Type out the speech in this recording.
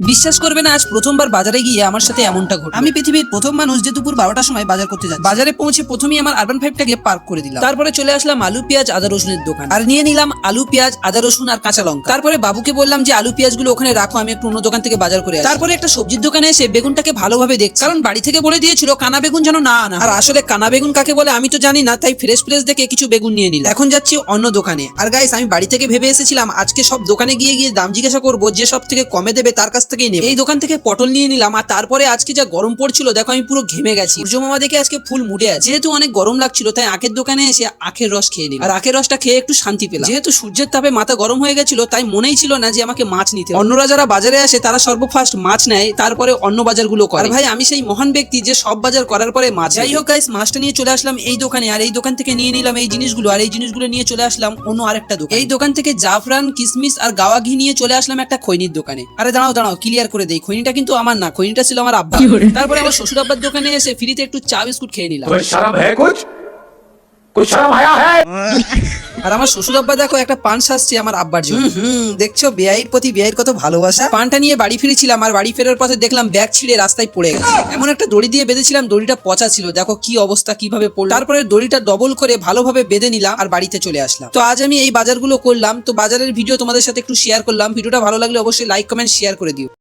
বিশ্বাস করবে না, আজ প্রথমবার বাজারে গিয়ে আমার সাথে এমনটা ঘটে আমি পৃথিবীর প্রথম মানুষ যে দুপুর বারোটার সময় বাজার করতে যাচ্ছি। বাজারে পৌঁছে প্রথমেই আমার আরবান ফাইভটাকে পার্ক করে দিলাম। তারপরে চলে আসলাম আলু, পেঁয়াজ, আদা, রসুনের দোকান। আর নিয়ে নিলাম আলু, পেঁয়াজ, আদা, রসুন আর কাঁচা লঙ্কা। তারপরে বাবুকে বললাম যে, আলু পেঁয়াজগুলো ওখানে রাখো, আমি একটু অন্য দোকান থেকে বাজার করে তারপরে একটা সবজির দোকানে এসে বেগুনটাকে ভালোভাবে দেখ কারণ বাড়ি থেকে বলে দিয়েছিল, কানা বেগুন যেন না আনা আর আসলে কানা বেগুন কাকে বলে আমি তো জানি না, তাই ফ্রেশ ফ্রেশ দেখে কিছু বেগুন নিয়ে নিলাম। এখন যাচ্ছি অন্য দোকানে। আর গাইস আমি বাড়ি থেকে ভেবে এসেছিলাম, আজকে সব দোকানে গিয়ে গিয়ে দাম জিজ্ঞাসা করব যে সব থেকে কমে দেবে তার কাছ থেকেই নেব। এই দোকান থেকে পটল নিয়ে নিলাম, আর তারপরে আজকে যা গরম পড়ছিল, দেখো আমি পুরো ঘেমে গেছি। সূর্য মামা দেখে আজকে ফুল মুড়ে আছে। যেহেতু অনেক গরম লাগছিল, তাই আখের দোকানে এসে আখের রস খেয়ে নিলাম। আর আখের রসটা খেয়ে একটু শান্তি পেলাম। যেহেতু সূর্যের তাপে মাথা গরম হয়ে গেছিল, তাই মনেই ছিল না যে আমাকে মাছ নিতে। অন্যরা যারা বাজারে আসে, তারা সর্বফার্স্ট মাছ নেয়, তারপরে অন্য বাজারগুলো করে। ভাই, আমি সেই মহান ব্যক্তি যে সব বাজার করার পরে মাছ যাই হোক গাইস মাছটা নিয়ে চলে আসলাম এই দোকানে। আর এই দোকান থেকে নিয়ে নিলাম এই জিনিসগুলো। আর এই জিনিসগুলো নিয়ে চলে আসলাম অন্য আরেকটা দোকান। এই দোকান থেকে জাফরান, কিসমিস আর গাওয়া ঘি নিয়ে চলে আসলাম একটা খৈনির দোকানে। আরে দাঁড়াও দাঁড়াও ক্লিয়ার করে দেই। খৈনিটা কিন্তু আমার না খৈনিটা ছিল আমার আব্বা। তারপরে আমার শ্বশুর আব্বার দোকানে এসে ফ্রিতে একটু চা বিস্কুট খেয়ে নিলাম। কোই শরম আয়া হ্যায় আর আমার শ্বশুর আব্বা দেখো একটা পান সাজছে আমার আব্বার জন্য। হুম দেখছ বেআইর প্রতি বেআইর কত ভালোবাসা। পানটা নিয়ে বাড়ি ফিরেছিলাম আর বাড়ি ফেরার পথে দেখলাম ব্যাগ ছিঁড়ে রাস্তায় পড়ে গেছে। এমন একটা দড়ি দিয়ে বেঁধেছিলাম দড়িটা পচা ছিল। দেখো কি অবস্থা কীভাবে পড়ল। তারপরে দড়িটা ডবল করে ভালোভাবে বেঁধে নিলাম আর বাড়িতে চলে আসলাম। তো আজ আমি এই বাজারগুলো করলাম। তো বাজারের ভিডিও তোমাদের সাথে একটু শেয়ার করলাম। ভিডিওটা ভালো লাগলে অবশ্যই লাইক কমেন্ট শেয়ার করে দিও।